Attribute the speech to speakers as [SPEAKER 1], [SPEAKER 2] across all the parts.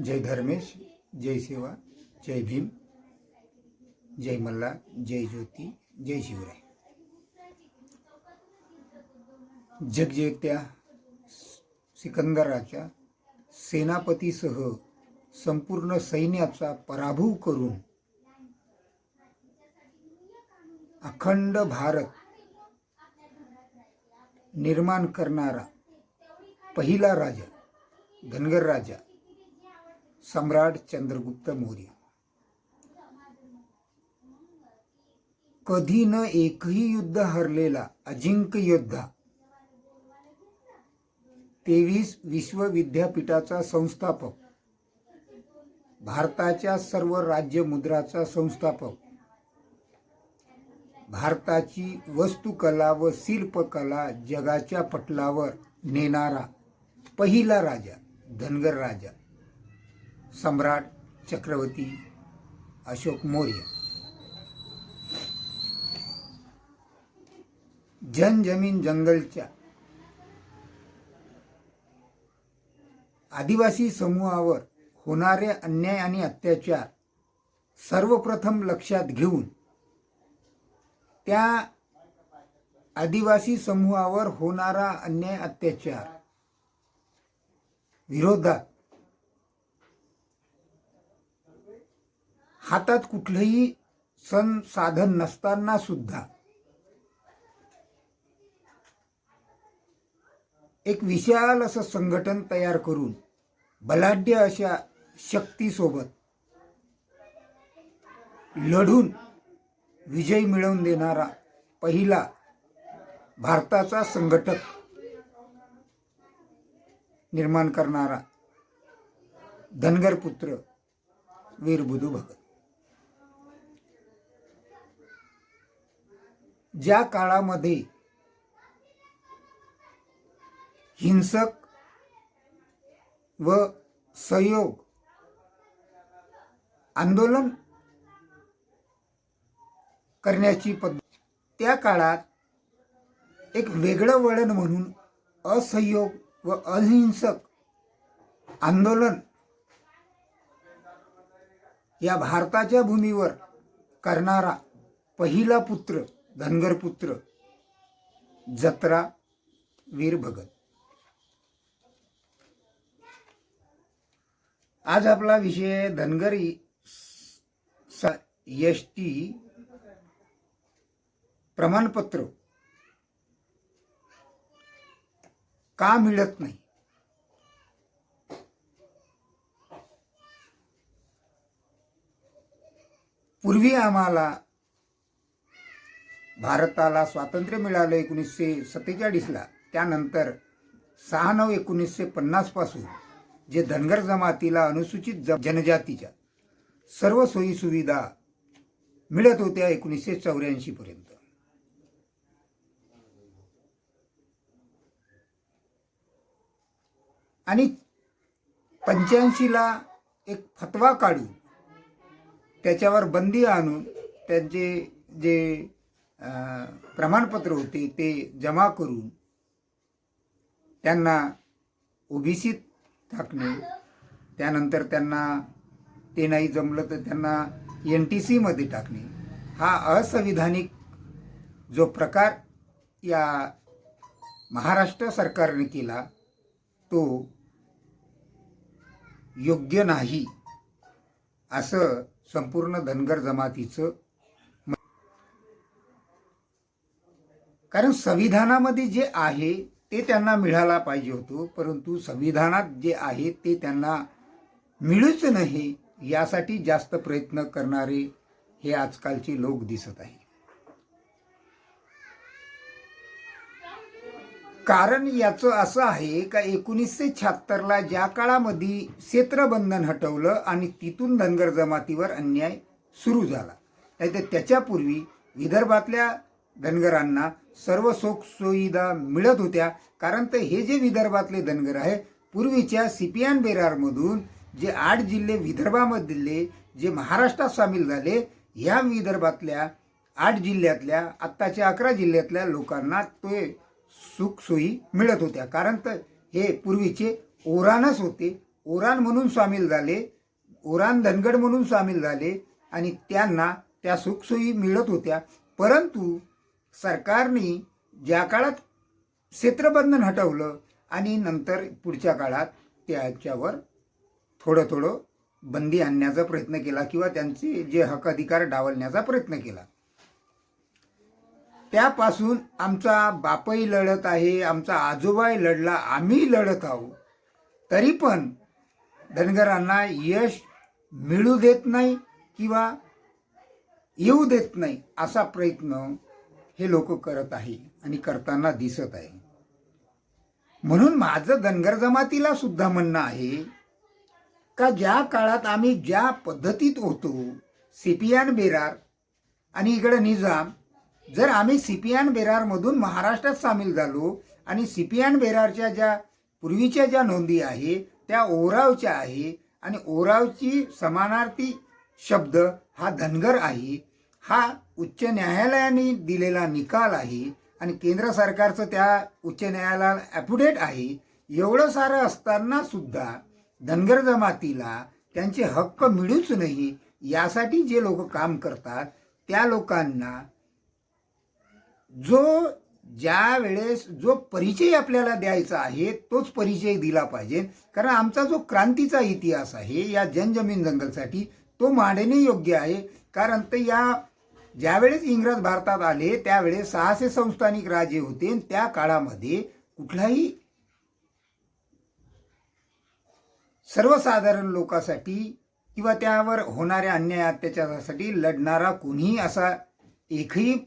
[SPEAKER 1] जय धर्मेश जय सेवा जय भीम जय मल्हार जय ज्योती जय शिवराय. जगजेत्या सिकंदराच्या सेनापतीसह संपूर्ण सैन्याचा पराभव करून अखंड भारत निर्माण करणारा पहिला राजा धनगर राजा सम्राट चंद्रगुप्त मौर्य। कधी न एकही युद्ध हरलेला अजिंक्य योद्धा तेवीस विश्वविद्यापीठाचा संस्थापक भारताच्या सर्व राज्य मुद्राचा संस्थापक भारताची वस्तुकला व शिल्पकला जगाच्या पटलावर नेणारा पहिला राजा धनगर राजा। सम्राट चक्रवर्ती अशोक मौर्य। जन जमीन जंगलच्या आदिवासी समूहावर होणारे अन्याय आणि अत्याचार सर्वप्रथम लक्षात घेऊन त्या आदिवासी समूहावर होणारा अन्याय अत्याचार विरोधात हातात कुठलंही सण साधन नसताना सुद्धा एक विशाल असं संघटन तयार करून बलाढ्य अशा शक्तीसोबत लढून विजय मिळवून देणारा पहिला भारताचा संघटक निर्माण करणारा धनगर पुत्र वीरबुधू भगत. ज्या काळामध्ये हिंसक व सहयोग आंदोलन करण्याची पद्धत त्या काळात एक वेगळं वळण म्हणून असहयोग व अहिंसक आंदोलन या भारताच्या भूमीवर करणारा पहिला पुत्र धनगर पुत्र जत्रा वीर भगत. आज आपला विषय धनगर एस टी प्रमाणपत्र. का मिळत नाही? पूर्वी आम्हाला भारताला स्वातंत्र्य मिळालं एकोणीसशे सत्तेचाळीसला. त्यानंतर सहा नऊ एकोणीसशे पन्नासपासून जे धनगर जमातीला अनुसूचित ज जनजातीच्या सर्व सोयीसुविधा मिळत होत्या एकोणीसशे चौऱ्याऐंशीपर्यंत आणि पंच्याऐंशीला एक फतवा काढून त्याच्यावर बंदी आणून त्यांचे जे प्रमाणपत्र होते ते जमा करून त्यांना ओबीसीत टाकणे त्यानंतर त्यांना ते नाही जमलं तर त्यांना एन टी सीमध्ये टाकणे. हा असंविधानिक जो प्रकार या महाराष्ट्र सरकारने केला तो योग्य नाही असं संपूर्ण धनगर जमातीचं कारण संविधानामध्ये जे आहे ते त्यांना मिळाला पाहिजे होतं परंतु संविधानात जे आहे ते त्यांना मिळूच नाही यासाठी जास्त प्रयत्न करणारे हे आजकालचे लोक दिसत आहे कारण याचं असं आहे का एकोणीसशे शहात्तरला ज्या काळामध्ये क्षेत्रबंधन हटवलं आणि तिथून धनगर जमातीवर अन्याय सुरू झाला नाहीतर त्याच्यापूर्वी विदर्भातल्या धनगरांना सर्व सुख सुविधा मिळत होत्या. कारण तर हे जे विदर्भातले धनगर आहे पूर्वीच्या सिपियान बेरारमधून जे आठ जिल्हे विदर्भामधले जे महाराष्ट्रात सामील झाले ह्या विदर्भातल्या आठ जिल्ह्यातल्या आत्ताच्या अकरा जिल्ह्यातल्या लोकांना ते सुखसोयी मिळत होत्या. कारण तर हे पूर्वीचे ओरानच होते. ओरान म्हणून सामील झाले ओरान धनगड म्हणून सामील झाले आणि त्यांना त्या सुखसोयी मिळत होत्या. परंतु सरकारने ज्या काळात क्षेत्रबंधन हटवलं आणि नंतर पुढच्या काळात त्याच्यावर थोडं थोडं बंदी आणण्याचा प्रयत्न केला किंवा त्यांचे जे हक अधिकार डावलण्याचा प्रयत्न केला. त्यापासून आमचा बापही लढत आहे आमचा आजोबाही लढला आम्ही लढत आहोत. तरी पण धनगरांना यश मिळू देत नाही किंवा येऊ देत नाही असा प्रयत्न हे लोक करत आहे आणि करताना दिसत आहे. म्हणून माझं धनगर जमातीला सुद्धा म्हणणं आहे का ज्या काळात आम्ही ज्या पद्धतीत होतो सिपियान बेरार आणि इकडं निजाम जर आम्ही सिपियान बेरारमधून महाराष्ट्रात सामील झालो आणि सिपियान बेरारच्या ज्या पूर्वीच्या ज्या नोंदी आहे त्या ओरावच्या आहे आणि ओरावची समानार्थी शब्द हा धनगर आहे हा उच्च न्यायालयाने दिलेला निकाल आहे आणि केंद्र सरकारचं त्या उच्च न्यायालयाला ॲपुडेट आहे. एवढं सारं असताना सुद्धा धनगर जमातीला त्यांचे हक्क मिळूच नाही यासाठी जे लोक काम करतात त्या लोकांना जो ज्या वेळेस जो परिचय आपल्याला द्यायचा आहे तोच परिचय दिला पाहिजे. कारण आमचा जो क्रांतीचा इतिहास आहे या जनजमीन जंगलसाठी तो मांडणे योग्य आहे. कारण ते या ज्यावेळेस इंग्रज भारतात आले त्यावेळेस सहाशे संस्थानिक राजे होते आणि त्या काळामध्ये कुठलाही सर्वसाधारण लोकांसाठी किंवा त्यावर होणाऱ्या अन्याय अत्याचारासाठी लढणारा कोणीही असा एकही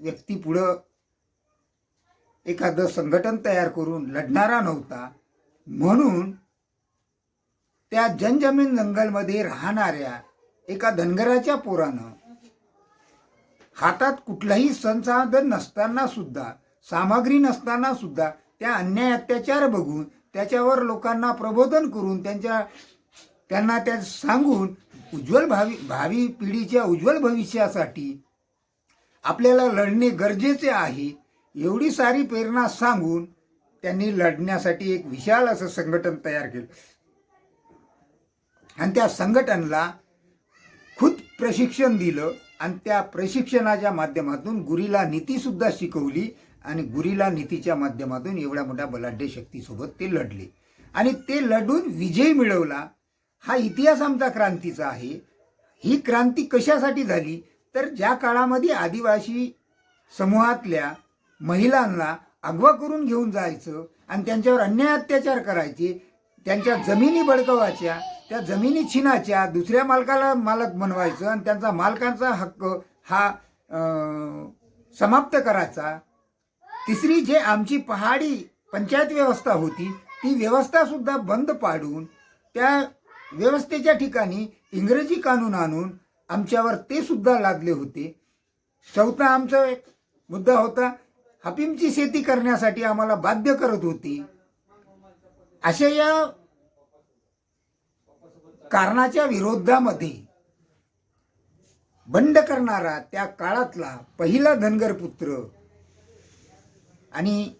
[SPEAKER 1] व्यक्ती पुढं एखादं संघटन तयार करून लढणारा नव्हता. म्हणून त्या जनजमीन जंगलमध्ये राहणाऱ्या एका धनगराच्या पोरानं हातात कुठलाही संसाधन नसताना सुद्धा सामग्री नसताना सुद्धा त्या अन्याय अत्याचार बघून त्याच्यावर लोकांना प्रबोधन करून त्यांच्या त्यांना त्या सांगून उज्ज्वल भावी भावी पिढीच्या उज्ज्वल भविष्यासाठी आपल्याला लढणे गरजेचे आहे एवढी सारी प्रेरणा सांगून त्यांनी लढण्यासाठी एक विशाल असं संघटन तयार केलं. आणि त्या संघटनला खुद प्रशिक्षण दिलं. आणि त्या प्रशिक्षणाच्या माध्यमातून गुरीला नीतीसुद्धा शिकवली आणि गुरीला नीतीच्या माध्यमातून एवढ्या मोठ्या बलाढ्य शक्तीसोबत ते लढले. आणि ते लढून विजय मिळवला. हा इतिहास आमचा क्रांतीचा आहे. ही क्रांती कशासाठी झाली? तर ज्या काळामध्ये आदिवासी समूहातल्या महिलांना अगवा करून घेऊन जायचं आणि त्यांच्यावर अन्याय अत्याचार करायचे त्यांच्या जमिनी बळकवायच्या त्या जमिनी छिनाच्या दुसऱ्या मालकाला मालक बनवायचं आणि त्यांचा मालकांचा हक्क हा समाप्त करायचा. तिसरी जे आमची पहाडी पंचायत व्यवस्था होती ती व्यवस्था सुद्धा बंद पाडून त्या व्यवस्थेच्या ठिकाणी इंग्रजी कानून आणून आमच्यावर ते सुद्धा लादले होते. चौथा आमचा एक मुद्दा होता हफीमची शेती करण्यासाठी आम्हाला बाध्य करत होती. अशा या कारणाच्या विरोधामध्ये बंड करणारा त्या काळातला पहिला धनगर पुत्र आणि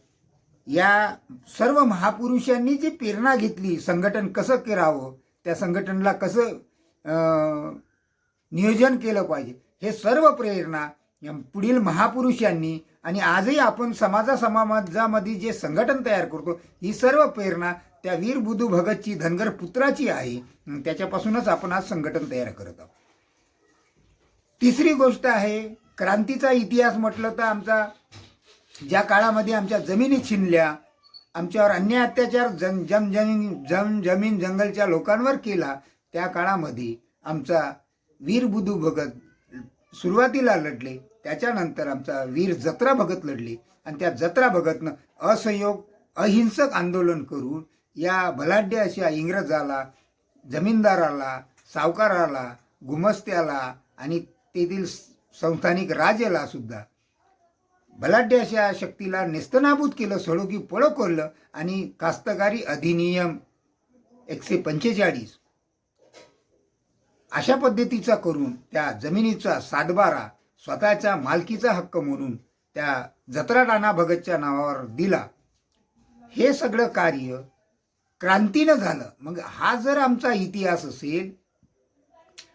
[SPEAKER 1] या सर्व महापुरुषांनी जी प्रेरणा घेतली संघटन कसं करावं त्या संघटनला कसं नियोजन केलं पाहिजे हे सर्व प्रेरणा पुढील महापुरुषांनी आणि आजही आपण समाजा समाजामध्ये जे संघटन तयार करतो ही सर्व प्रेरणा त्या वीर बुधू भगतची धनगर पुत्राची आहे. त्याच्यापासूनच आपण आज संघटन तयार करत आहोत. तिसरी गोष्ट आहे क्रांतीचा इतिहास म्हटलं तर आमचा ज्या काळामध्ये आमच्या जमिनी छिनल्या आमच्यावर अन्याय अत्याचार जन जम जमीन जम जमीन जंगलच्या लोकांवर केला त्या काळामध्ये आमचा वीर बुधू भगत सुरुवातीला लढले त्याच्यानंतर आमचा वीर जत्रा भगत लढले आणि त्या जत्रा भगतनं असहयोग अहिंसक आंदोलन करून या बलाढ्य अशा इंग्रजाला जमीनदाराला सावकाराला गुमस्त्याला आणि तेथील संस्थानिक राजेला सुद्धा. बलाढ्य अशा शक्तीला नेस्तनाबूत केलं सडो की पळो करलं आणि कास्तकारी अधिनियम एकशे पंचेचाळीस. अशा पद्धतीचा करून त्या जमिनीचा सातबारा स्वतःच्या मालकीचा हक्क म्हणून त्या जत्रा राणा भगतच्या नावावर दिला. हे सगळं कार्य क्रांतीनं झालं. मग हा जर आमचा इतिहास असेल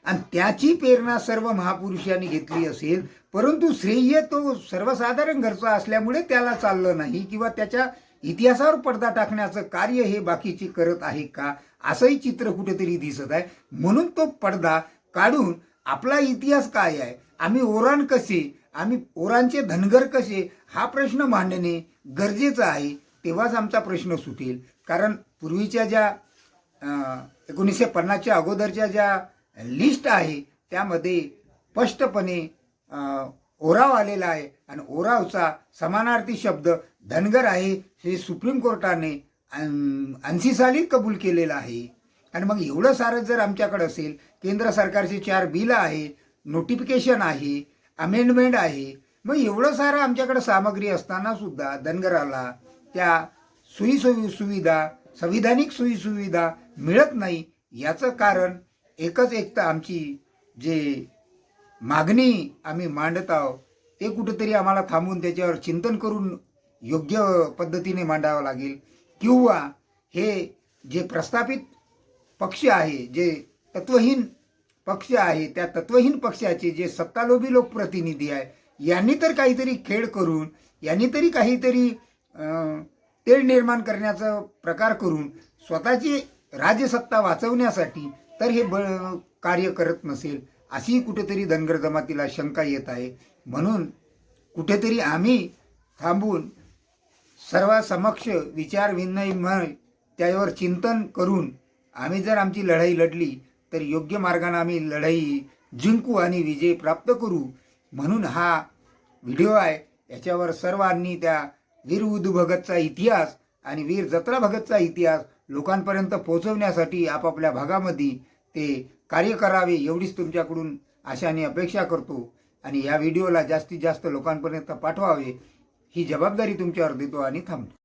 [SPEAKER 1] आणि त्याची प्रेरणा सर्व महापुरुषांनी घेतली असेल परंतु श्रेय तो सर्वसाधारण घरचा असल्यामुळे त्याला चाललं नाही किंवा त्याच्या इतिहासावर पडदा टाकण्याचं कार्य हे बाकीची करत आहे का असंही चित्र कुठेतरी दिसत आहे. म्हणून तो पडदा काढून आपला इतिहास काय आहे आम्ही ओराण कसे आम्ही ओरांचे धनगर कसे हा प्रश्न मांडणे गरजेचं आहे तेव्हाच आमचा प्रश्न सुटेल. कारण पूर्वीच्या ज्या एकोणीसशे पन्नासच्या अगोदरच्या ज्या लिस्ट आहे त्यामध्ये स्पष्टपणे ओराव आलेला आहे. आणि ओरावचा समानार्थी शब्द धनगर आहे हे सुप्रीम कोर्टाने ऐंशी साली कबूल केलेला आहे. आणि मग एवढं सारं जर आमच्याकडे असेल केंद्र सरकारचे चार बिल आहे नोटिफिकेशन आहे अमेंडमेंट आहे मग एवढं सारं आमच्याकडे सामग्री असताना सुद्धा धनगराला त्या सोयी सोयी सुविधा संविधानिक सोयी सुविधा मिळत नाही याचं कारण एकच एक तर आमची जे मागणी आम्ही मांडत आहोत ते कुठंतरी आम्हाला थांबून त्याच्यावर चिंतन करून योग्य पद्धतीने मांडावं लागेल. किंवा हे जे प्रस्थापित पक्ष आहे जे तत्वहीन पक्ष आहे त्या तत्वहीन पक्षाचे जे सत्तालोभी लोकप्रतिनिधी आहे यांनी तर काहीतरी खेळ करून यांनी तरी काहीतरी अं, निर्माण करण्याचा प्रकार करून स्वतःची राजसत्ता वाचवण्यासाठी तर हे ब कार्य करत नसेल अशी कुठेतरी धनगर जमातीला शंका येत आहे. म्हणून कुठेतरी आम्ही थांबून सर्वासमक्ष विचार म्हण त्यावर चिंतन करून आम्ही जर आमची लढाई लढली तर योग्य मार्गाने आम्ही लढाई जिंकू आणि विजय प्राप्त करू. म्हणून हा व्हिडिओ आहे. याच्यावर सर्वांनी त्या वीर उदू भगतचा इतिहास आणि वीर जत्रा भगतचा इतिहास लोकांपर्यंत पोहोचवण्यासाठी आपापल्या भागामध्ये ते कार्य करावे एवढीच तुमच्याकडून आशाने अपेक्षा करतो. आणि या व्हिडिओला जास्तीत जास्त लोकांपर्यंत पाठवावे ही जबाबदारी तुमच्यावर देतो आणि थांबतो.